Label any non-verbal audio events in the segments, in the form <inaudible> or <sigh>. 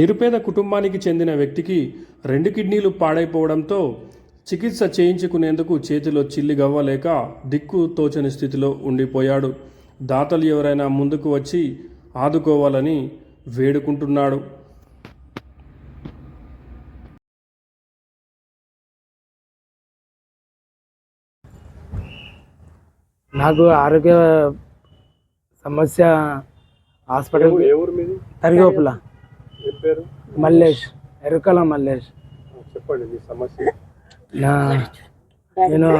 నిరుపేద కుటుంబానికి చెందిన వ్యక్తికి రెండు కిడ్నీలు పాడైపోవడంతో చికిత్స చేయించుకునేందుకు చేతిలో చిల్లి గవ్వలేక దిక్కు తోచని స్థితిలో ఉండిపోయాడు. దాతలు ఎవరైనా ముందుకు వచ్చి ఆదుకోవాలని వేడుకుంటున్నాడు. నాకు ఆరోగ్య సమస్య హాస్పిటల్ తరిగోపుల పేరు? మల్లేష్ ఎరుకల మల్లేష్. చెప్పండి మీ సమస్య. నా నేను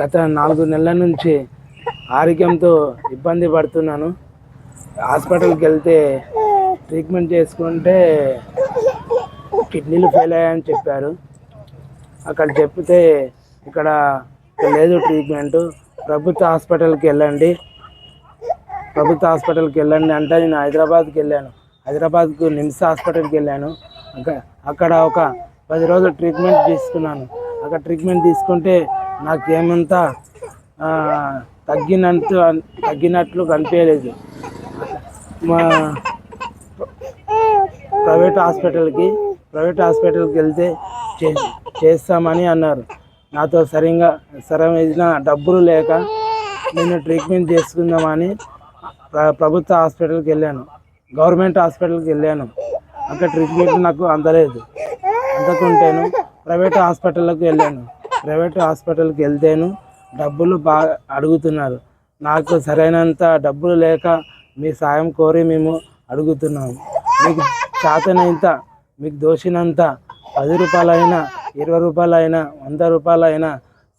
గత నాలుగు నెలల నుంచి ఆరోగ్యంతో ఇబ్బంది పడుతున్నాను. హాస్పిటల్కి వెళ్తే ట్రీట్మెంట్ చేసుకుంటే కిడ్నీలు ఫెయిల్ అయ్యాయని చెప్పారు. అక్కడ చెప్తే ఇక్కడ లేదు ట్రీట్మెంట్. ప్రభుత్వ హాస్పిటల్కి వెళ్ళండి. ప్రభుత్వ హాస్పిటల్కి వెళ్ళండి అంటే నేను హైదరాబాద్కి వెళ్ళాను. హైదరాబాద్కు నిమ్స్ హాస్పిటల్కి వెళ్ళాను. అక్కడ ఒక పది రోజులు ట్రీట్మెంట్ తీసుకున్నాను. అక్కడ ట్రీట్మెంట్ తీసుకుంటే నాకు ఏమంతా తగ్గినట్టు తగ్గినట్లు కనిపించలేదు. మా ప్రైవేట్ హాస్పిటల్కి ప్రైవేట్ హాస్పిటల్కి వెళ్తే చే చేస్తామని అన్నారు. నాతో సరిగా సరైన డబ్బులు లేక నేను ట్రీట్మెంట్ చేసుకుందామని ప్రభుత్వ హాస్పిటల్కి వెళ్ళాను. గవర్నమెంట్ హాస్పిటల్కి వెళ్ళాను. అక్కడ ట్రీట్మెంట్ నాకు అందలేదు. అందకుంటేను ప్రైవేట్ హాస్పిటల్కి వెళ్ళాను. ప్రైవేట్ హాస్పిటల్కి వెళ్తేను డబ్బులు బాగా అడుగుతున్నారు. నాకు సరైనంత డబ్బులు లేక మీ సాయం కోరి మేము అడుగుతున్నాము మీకు చేతనంత మీకు దోషినంత పది రూపాయలైనా ఇరవై రూపాయలైనా వంద రూపాయలైనా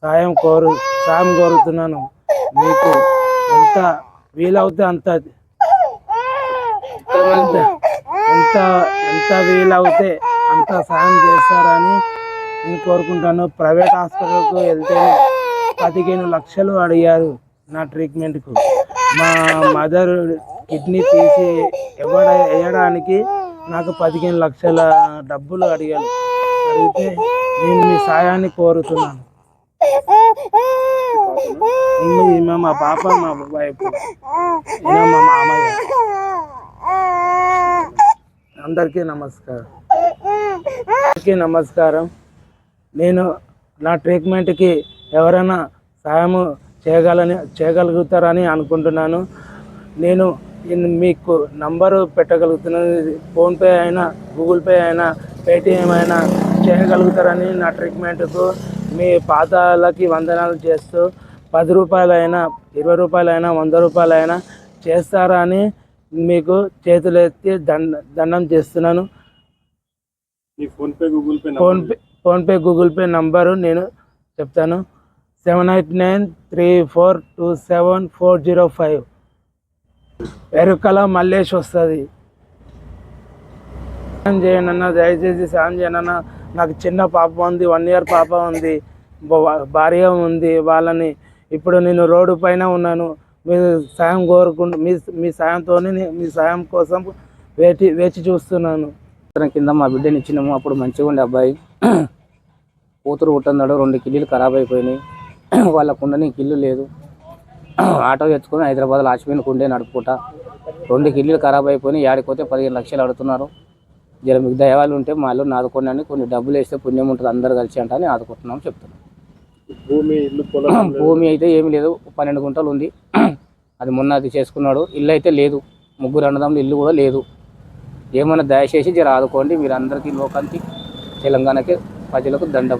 సాయం కోరు సాయం కోరుతున్నాను. మీకు ఎంత వీలవుతే అంత ఎంత ఎంత ఎంత వీలవుతే అంత సాయం చేస్తారని నేను కోరుకుంటాను. ప్రైవేట్ హాస్పిటల్కు వెళ్తే పదిహేను లక్షలు అడిగారు నా ట్రీట్మెంట్కు. మా మదర్ కిడ్నీ తీసి ఇవ్వడ వేయడానికి నాకు పదిహేను లక్షల డబ్బులు అడిగారు. అడిగితే నేను మీ సాయాన్ని కోరుతున్నాను. ఈమె మా పాప మా వైఫ్ ఈయన మా మామయ్య. అందరికీ నమస్కారం. అందరికీ నమస్కారం. నేను నా ట్రీట్మెంట్కి ఎవరైనా సాయము చేయగలని చేయగలుగుతారని అనుకుంటున్నాను. నేను మీకు నంబరు పెట్టగలుగుతున్నాను. ఫోన్పే అయినా గూగుల్ పే అయినా పేటిఎం అయినా చేయగలుగుతారని నా ట్రీట్మెంట్కు మీ పాదాలకి వందనాలు చేస్తూ పది రూపాయలైనా ఇరవై రూపాయలైనా వంద రూపాయలైనా చేస్తారా అని మీకు చేతులు ఎత్తి దండ దండం చేస్తున్నాను. PhonePe Google Pay PhonePe PhonePe Google Pay number నేను చెప్తాను. Seven eight nine three four two seven four zero five. Erukala Mallesh వస్తుంది. సాయం చేయండి అన్న దయచేసి సాయం చేయండి అన్న నాకు చిన్న పాప ఉంది వన్ ఇయర్ పాప ఉంది భార్య ఉంది వాళ్ళని ఇప్పుడు నేను రోడ్డు పైన ఉన్నాను. మీరు సాయం కోరుకుంటూ మీ మీ సాయంతో మీ సాయం కోసం వేచి వేచి చూస్తున్నాను. కింద మా బిడ్డని ఇచ్చినాము. అప్పుడు మంచిగా ఉండే అబ్బాయి. కూతురు పుట్టున్నాడు రెండు కిల్లీలు ఖరాబ్ అయిపోయినాయి. వాళ్ళకుండని కిల్లు లేదు. ఆటో తెచ్చుకొని హైదరాబాద్లో ఆచిపోయిన కుండే నడుపుకుంటా. రెండు కిల్లీలు ఖరాబ్ అయిపోయినాయి. యాడికి పదిహేను లక్షలు అడుగుతున్నారు. జర మీకు దయవాళ్ళు ఉంటే మా అల్లు ఆదుకోండి కొన్ని డబ్బులు వేస్తే పుణ్యం ఉంటుంది. అందరు కలిసి అంటే అని ఆదుకుంటున్నాం చెప్తున్నాం. భూమి ఇల్లు పొలం <clears throat> భూమి అయితే ఏమీ లేదు. పన్నెండు గుంటలు ఉంది. <clears throat> అది మొన్న అది చేసుకున్నాడు. ఇల్లు అయితే లేదు. ముగ్గురు అన్నదమ్ములు ఇల్లు కూడా లేదు. ఏమైనా దయచేసి జర ఆదుకోండి. మీరు అందరికీ లోకానికి తెలంగాణకి ప్రజలకు దండం.